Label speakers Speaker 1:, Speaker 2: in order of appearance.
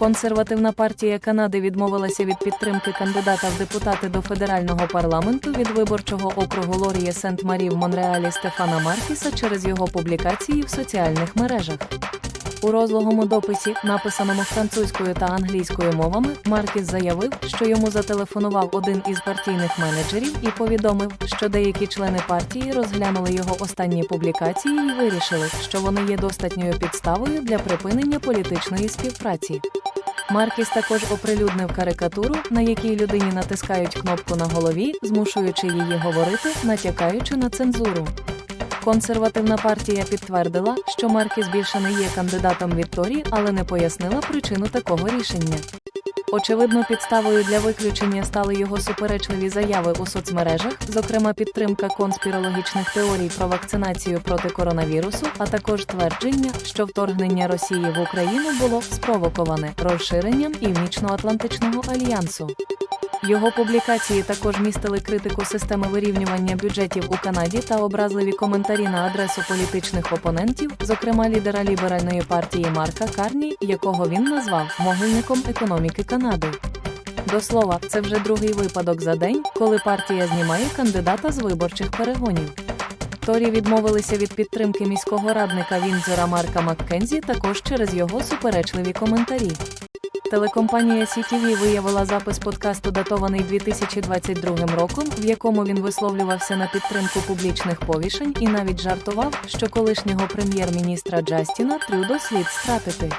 Speaker 1: Консервативна партія Канади відмовилася від підтримки кандидата в депутати до федерального парламенту від виборчого округу Лоріє Сент-Марі в Монреалі Стефана Маркіса через його публікації в соціальних мережах. У розлогому дописі, написаному французькою та англійською мовами, Маркіс заявив, що йому зателефонував один із партійних менеджерів і повідомив, що деякі члени партії розглянули його останні публікації і вирішили, що вони є достатньою підставою для припинення політичної співпраці. Маркіс також оприлюднив карикатуру, на якій людині натискають кнопку на голові, змушуючи її говорити, натякаючи на цензуру. Консервативна партія підтвердила, що Маркіс більше не є кандидатом Вікторії, але не пояснила причину такого рішення. Очевидно, підставою для виключення стали його суперечливі заяви у соцмережах, зокрема підтримка конспірологічних теорій про вакцинацію проти коронавірусу, а також твердження, що вторгнення Росії в Україну було спровоковане розширенням Північно-Атлантичного альянсу. Його публікації також містили критику системи вирівнювання бюджетів у Канаді та образливі коментарі на адресу політичних опонентів, зокрема лідера ліберальної партії Марка Карні, якого він назвав могильником економіки Канади. До слова, це вже другий випадок за день, коли партія знімає кандидата з виборчих перегонів. Торі відмовилися від підтримки міського радника Вінзора Марка Маккензі також через його суперечливі коментарі. Телекомпанія CTV виявила запис подкасту, датований 2022 роком, в якому він висловлювався на підтримку публічних повішень і навіть жартував, що колишнього прем'єр-міністра Джастіна Трюдо слід стратити.